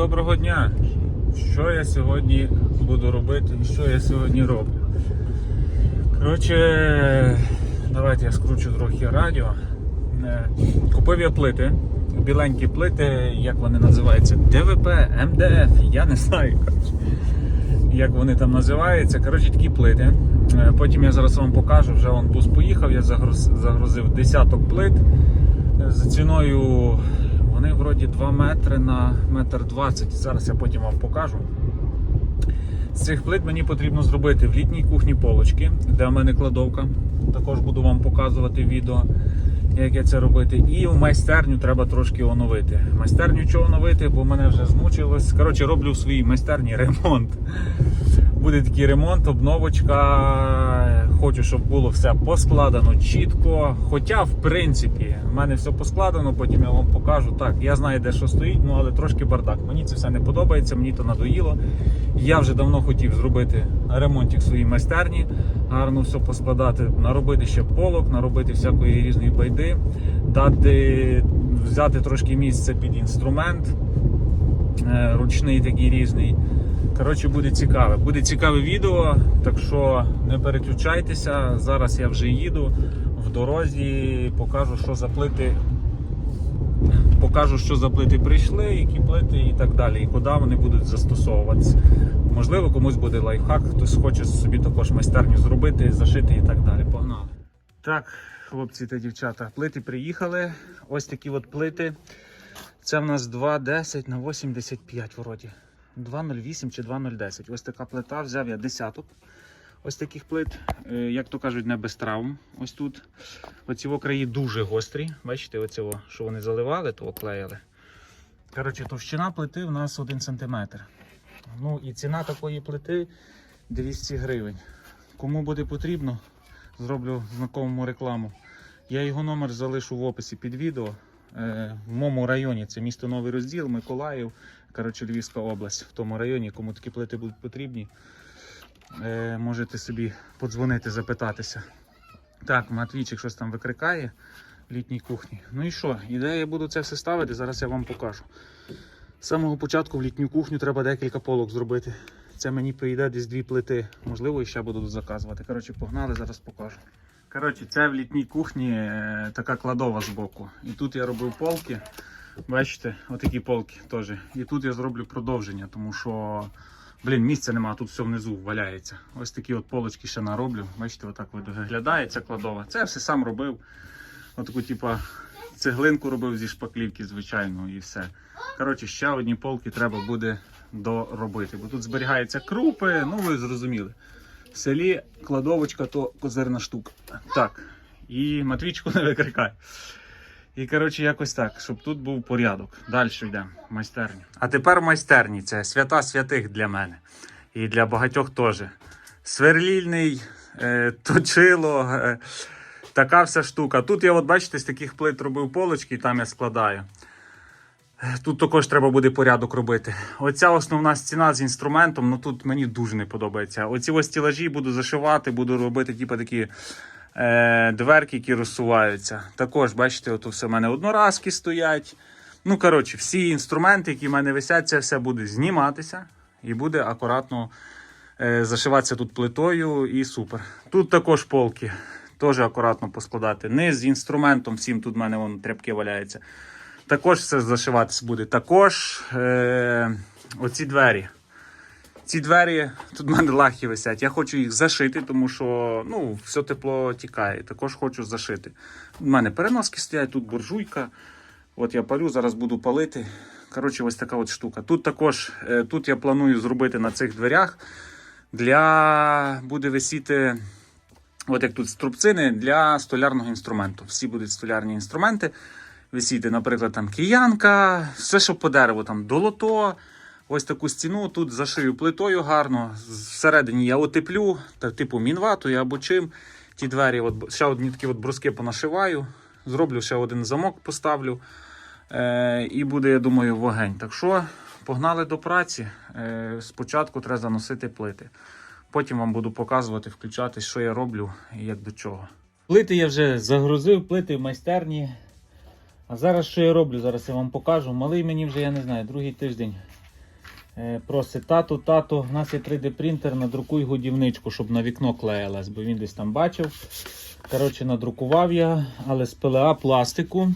доброго дня! Що я сьогодні буду робити і що я сьогодні роблю? Коротше, давайте я скручу трохи радіо. Е, Купив я плити, біленькі плити, як вони називаються? ДВП, МДФ, я не знаю. коротше, Як вони там називаються. Коротше, такі плити. Е, Потім я зараз вам покажу, вже он бус поїхав, я загрузив десяток плит е, за ціною. Вони вроді 2 метри на метр 20. Зараз я потім вам покажу. З цих плит мені потрібно зробити в літній кухні полочки, де в мене кладовка. Також буду вам показувати відео, як я це робити. І в майстерню треба трошки оновити. Майстерню чого оновити, бо мене вже змучилось. Коротше, роблю в своїй майстерні ремонт. Буде такий ремонт, обновочка. Хочу, щоб було все поскладено чітко. Хоча, в принципі, в мене все поскладено, потім я вам покажу. Так, я знаю, де що стоїть, ну але трошки бардак. Мені це все не подобається, мені то надоїло. Я вже давно хотів зробити ремонтик в своїй майстерні, гарно все поскладати, наробити ще полок, наробити всякої різної байди, дати, взяти трошки місця під інструмент ручний такий різний. Коротше, буде цікаве. Буде цікаве відео, так що не переключайтеся. Зараз я вже їду в дорозі, покажу, що за плити. Покажу, що за плити прийшли, які плити і так далі, і куди вони будуть застосовуватися. Можливо, комусь буде лайфхак, хтось хоче собі також майстерню зробити, зашити і так далі. Погнали. Так, хлопці та дівчата, плити приїхали. Ось такі от плити. Це в нас 2,10 на 85 вроді. 2,08 чи 2,010. Ось така плита, взяв я десяток. Ось таких плит, Е, як то кажуть, не без травм. Ось тут. Оці в краї дуже гострі. Бачите, оце, що вони заливали, то оклеїли. Коротше, товщина плити у нас 1 см. Ну і ціна такої плити 200 гривень. Кому буде потрібно, зроблю знакомому рекламу. Я його номер залишу в описі під відео. Е, В моєму районі це місто Новий Розділ, Миколаїв, коротше, Львівська область. В тому районі, кому такі плити будуть потрібні, е, можете собі подзвонити, запитатися. Так, Матвійчик щось там викрикає в літній кухні. Ну і що? І де я буду це все ставити, зараз я вам покажу. З самого початку в літню кухню треба декілька полок зробити. Це мені прийде десь дві плити. Можливо, і ще буду заказувати. Коротше, погнали, зараз покажу. Коротше, це в літній кухні е, така кладова збоку. І тут я робив полки. Бачите, отакі полки теж. І тут я зроблю продовження, тому що, блін, місця нема, тут все внизу валяється. Ось такі от полочки ще нароблю. Бачите, отак виглядає ця кладова. Це я все сам робив. Отаку, типа, цеглинку робив зі шпаклівки, звичайно, і все. Коротше, ще одні полки треба буде доробити. Бо тут зберігаються крупи, ну ви зрозуміли. В селі кладовочка то козирна штука. Так. І Матвійчику не викрикай. І коротше, якось так, щоб тут був порядок. Далі йдемо в майстерню. А тепер майстерні це свята святих для мене. І для багатьох теж. Сверлільний, е, точило, е, така вся штука. Тут я, от бачите, з таких плит робив полочки, і там я складаю. Тут також треба буде порядок робити. Оця основна стіна з інструментом, ну тут мені дуже не подобається. Оці ось стілажі буду зашивати, буду робити типу, такі е, дверки, які розсуваються. Також, бачите, от все в мене одноразки стоять. Ну, коротше, всі інструменти, які в мене висять, це все буде зніматися і буде акуратно е, зашиватися тут плитою і супер. Тут також полки. Теж акуратно поскладати. Низ з інструментом, всім тут в мене вон, тряпки валяються. Також все зашиватися буде. Також е, оці двері. Ці двері, тут в мене лахи висять. Я хочу їх зашити, тому що ну, все тепло тікає. Також хочу зашити. У мене переноски стоять, тут буржуйка. От я палю, зараз буду палити. Коротше, ось така от штука. Тут також, е, тут я планую зробити на цих дверях для буде висіти, от як тут струбцини для столярного інструменту. Всі будуть столярні інструменти. Висіти, наприклад, там киянка, все, що по дереву, там долото. Ось таку стіну тут зашию плитою гарно. Всередині я отеплю, та, типу мінватою або чим. Ті двері, от, ще одні такі от бруски понашиваю. Зроблю ще один замок, поставлю. Е, і буде, я думаю, вогень. Так що погнали до праці. Е, спочатку треба заносити плити. Потім вам буду показувати, включати, що я роблю і як до чого. Плити я вже загрузив, плити в майстерні. А зараз що я роблю? Зараз я вам покажу. Малий мені вже, я не знаю, другий тиждень Е, Просить тату, тату, у нас є 3D принтер, надрукуй годівничку, щоб на вікно клеїлась, бо він десь там бачив. Коротше, надрукував я, але з ПЛА пластику.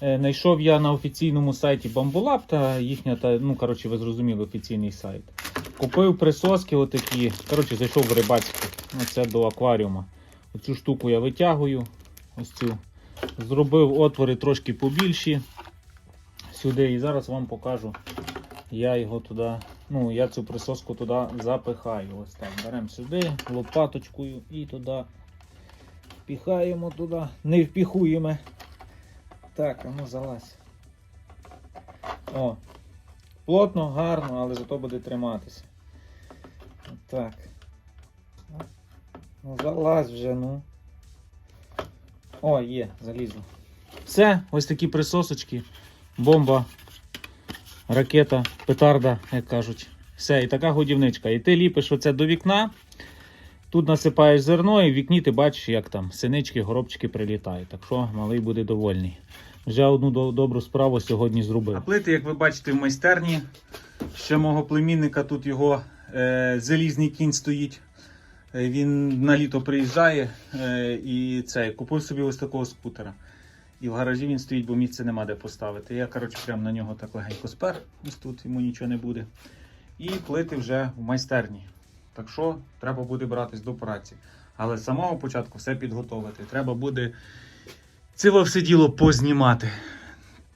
Е, Найшов я на офіційному сайті Bambolab, та їхня, та, ну, коротше, ви зрозуміли, офіційний сайт. Купив присоски отакі. Коротше, зайшов в рибацьку. Оце до акваріума. Оцю штуку я витягую. Ось цю. Зробив отвори трошки побільші сюди. І зараз вам покажу. Я його туди, ну, я цю присоску туди запихаю. Ось так. Беремо сюди лопаточкою і туди впіхаємо туди. Не впіхуємо. Так, а ну залазь. О. Плотно, гарно, але зато буде триматися. Так. Ну, залазь вже, ну. О, є, залізло. Все, ось такі присосочки. Бомба, ракета, петарда, як кажуть. Все, і така годівничка. І ти ліпиш оце до вікна. Тут насипаєш зерно, і в вікні ти бачиш, як там синички, горобчики прилітають. Так що малий буде довольний. Вже одну до- добру справу сьогодні зробив. А Плити, як ви бачите, в майстерні. Ще мого племінника тут його е, залізний кінь стоїть. Е, Він на літо приїжджає е, і це, купив собі ось такого скутера. І в гаражі він стоїть, бо місця нема де поставити. Я, коротше, прямо на нього так легенько спер. Ось тут йому нічого не буде. І плити вже в майстерні. Так що треба буде братись до праці. Але з самого початку все підготовити. Треба буде ціле все діло познімати.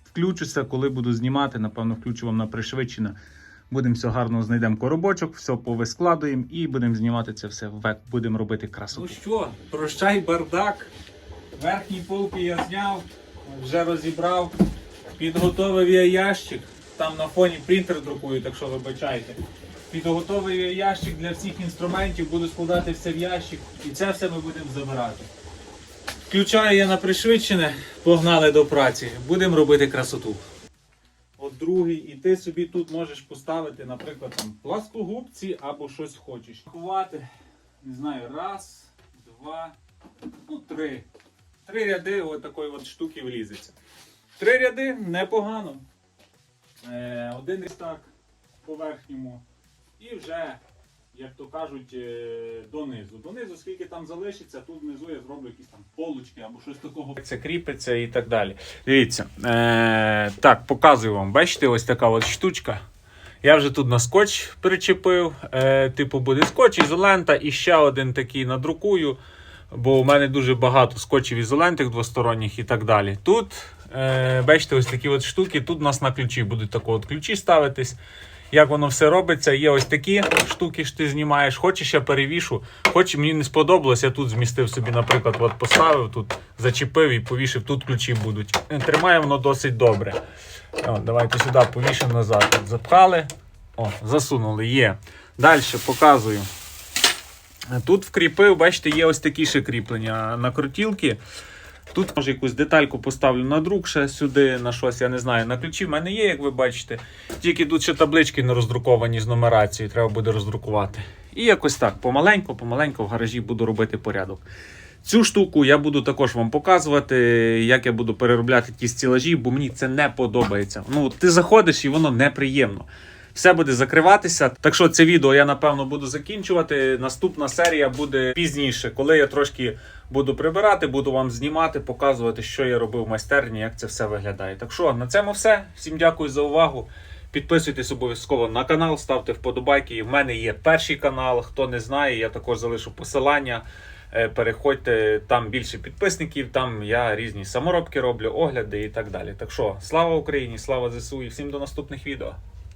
Включуся, коли буду знімати, напевно, включу вам на пришвидшення. Будемо все гарно знайдемо коробочок, все повискладуємо і будемо знімати це все век. Будемо робити красоту. Ну що, прощай бардак. Верхні полки я зняв, вже розібрав, підготовив я ящик. Там на фоні принтер друкую, так що вибачайте. Підготовив я ящик для всіх інструментів, буду складати все в ящик і це все ми будемо забирати. Включаю я на пришвидшене, погнали до праці. Будемо робити красоту. Другий, і ти собі тут можеш поставити, наприклад, там пласкогубці або щось хочеш. Ховати, не знаю, раз, два, ну три. Три ряди такої от штуки влізеться. Три ряди непогано. Е, один різ так по верхньому. І вже, як то кажуть, е, донизу. Донизу, скільки там залишиться, тут внизу я зроблю якісь там полочки або щось такого. Це кріпиться і так далі. Дивіться. Е, так, показую вам. Бачите, ось така от штучка. Я вже тут на скотч причепив. Е, типу буде скотч, ізолента і ще один такий надрукую. Бо у мене дуже багато скотчів ізолентих двосторонніх і так далі. Тут, е, бачите, ось такі от штуки. Тут у нас на ключі будуть тако от ключі ставитись. Як воно все робиться, є ось такі штуки, що ти знімаєш. Хочеш, я перевішу. Хоч мені не сподобалось, я тут змістив собі, наприклад, от поставив, тут зачепив і повішив, тут ключі будуть. Тримає воно досить добре. О, давайте сюди повішимо назад. От запхали. О, засунули, є. Далі показую. Тут вкріпив, бачите, є ось такі ще кріплення на крутілки. Тут може якусь детальку поставлю на друк ще сюди, на щось, я не знаю. На ключі в мене є, як ви бачите. Тільки тут ще таблички не роздруковані з нумерацією, треба буде роздрукувати. І якось так, помаленьку, помаленьку в гаражі буду робити порядок. Цю штуку я буду також вам показувати, як я буду переробляти ті стілажі, бо мені це не подобається. Ну, ти заходиш і воно неприємно. Все буде закриватися. Так що це відео я напевно буду закінчувати. Наступна серія буде пізніше, коли я трошки буду прибирати, буду вам знімати, показувати, що я робив в майстерні, як це все виглядає. Так що на цьому все. Всім дякую за увагу. Підписуйтесь обов'язково на канал, ставте вподобайки. І в мене є перший канал. Хто не знає, я також залишу посилання. Е, Переходьте там більше підписників. Там я різні саморобки роблю, огляди і так далі. Так що слава Україні, слава ЗСУ і всім до наступних відео.